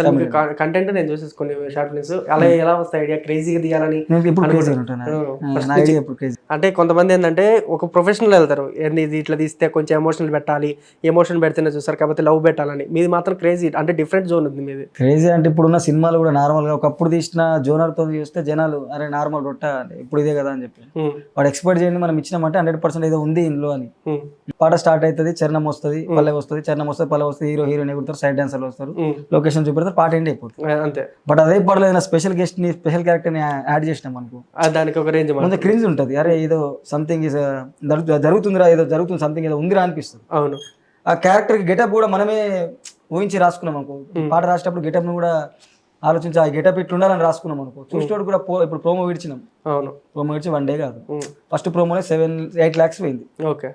అసలు కంటెంట్ నేను చూసేసి కొన్ని షార్ట్ ఫిల్మ్స్ అలా ఎలా వస్తాయి ఐడియా క్రేజీగా తీయాలని ఇప్పుడు క్రేజీ అంటే కొంతమంది ఏంటంటే ఒక ప్రొఫెషనల్ వెళ్తారు. ఏంది ఇది ఇట్లా తీస్తే కొంచెం ఎమోషనల్ పెట్టాలి ఎమోషన్ పెడితేనే చూస్తారు కాకపోతే లవ్ పెట్టాలని. మీది మాత్రం క్రేజీ అంటే డిఫరెంట్ జోన్ ఉంది మీది. క్రేజీ అంటే ఇప్పుడున్న సినిమాలు కూడా నార్మల్గా ఒకప్పుడు తీసిన జోనర్తో చూస్తే జనాలు అరే నార్మల్ రొట్ట ఇప్పుడు ఇదే కదా అని చెప్పి. వాడు ఎక్స్పెక్ట్ చేయండి మనం ఇచ్చినామంటే హండ్రెడ్ పర్సెంట్ ఏదో ఉంది ఇందులో అని. పాట స్టార్ట్ అవుతుంది చరణం వస్తుంది పల్లె వస్తుంది చరణం వస్తుంది పల్లె వస్తుంది హీరో హీరోయిన్ ఎగురుతారు సైడ్ డాన్సర్లు వస్తారు. లొకేషన్ చూపెడతారు పాట ఎండ్ అయిపోతుంది అంతే. బట్ అదే పాటలో ఏదైనా స్పెషల్ గెస్ట్ని స్పెషల్ క్యారెక్టర్ని యాడ్ చేసినాం అనుకో. దానికి ఒక రేంజ్ ముందు క్రింజ్ ఉంటుంది. అరే ఏదో సంథింగ్ ఇస్ జరుగుతుందిరా ఏదో జరుగుతుంది సంథింగ్ ఏదో ఉందిరా అనిపిస్తుంది. అవును. ఆ క్యారెక్టర్ గెటప్ కూడా మనమే ఊహించి రాసుకున్నాం అనుకో. పాట రాసేటప్పుడు గెటప్ను కూడా ఆలోచించి ఆ గెటప్ ఇట్లా ఉండాలని రాసుకున్నాం అనుకో. చూసేటోడు కూడా ఇప్పుడు ప్రోమో విడిచినాం అవును. ప్రోమో విడిచి వన్ డే కాదు. ఫస్ట్ ప్రోమోనే సెవెన్ ఎయిట్ ల్యాక్స్ పోయింది. ఓకే.